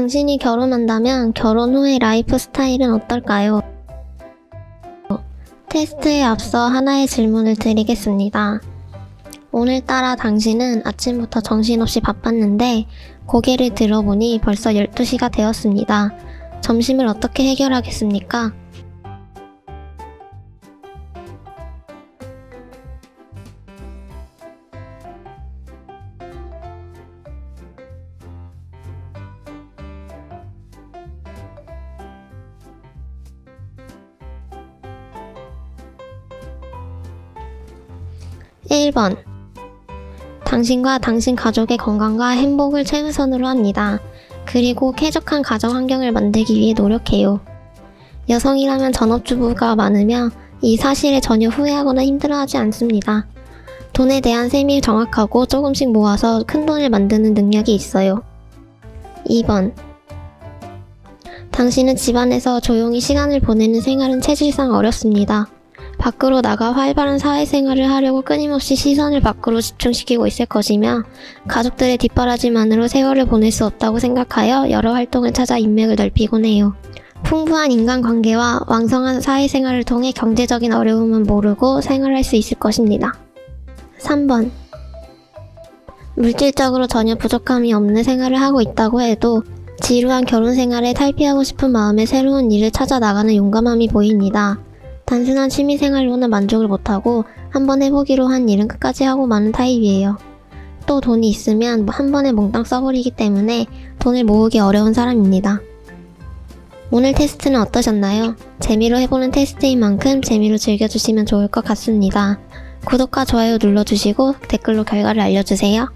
당신이 결혼한다면 결혼 후의 라이프 스타일은 어떨까요? 테스트에 앞서 하나의 질문을 드리겠습니다. 오늘따라 당신은 아침부터 정신없이 바빴는데 고개를 들어보니 벌써 12시가 되었습니다. 점심을 어떻게 해결하겠습니까? 일번 당신과 당신 가족의 건강과 행복을 최우선으로 합니다. 그리고 쾌적한 가정 환경을 만들기 위해 노력해요. 여성이라면 전업주부가 많으며 이 사실에 전혀 후회하거나 힘들어하지 않습니다. 돈에 대한 셈이 정확하고 조금씩 모아서 큰 돈을 만드는 능력이 있어요. 2번. 당신은 집안에서 조용히 시간을 보내는 생활은 체질상 어렵습니다. 밖으로 나가 활발한 사회생활을 하려고 끊임없이 시선을 밖으로 집중시키고 있을 것이며 가족들의 뒷바라지만으로 세월을 보낼 수 없다고 생각하여 여러 활동을 찾아 인맥을 넓히곤 해요. 풍부한 인간관계와 왕성한 사회생활을 통해 경제적인 어려움은 모르고 생활할 수 있을 것입니다. 3번. 물질적으로 전혀 부족함이 없는 생활을 하고 있다고 해도 지루한 결혼 생활에 탈피하고 싶은 마음에 새로운 일을 찾아 나가는 용감함이 보입니다. 단순한 취미 생활로는 만족을 못하고 한번 해보기로 한 일은 끝까지 하고 마는 타입이에요. 또 돈이 있으면 한 번에 몽땅 써버리기 때문에 돈을 모으기 어려운 사람입니다. 오늘 테스트는 어떠셨나요? 재미로 해보는 테스트인 만큼 재미로 즐겨주시면 좋을 것 같습니다. 구독과 좋아요 눌러주시고 댓글로 결과를 알려주세요.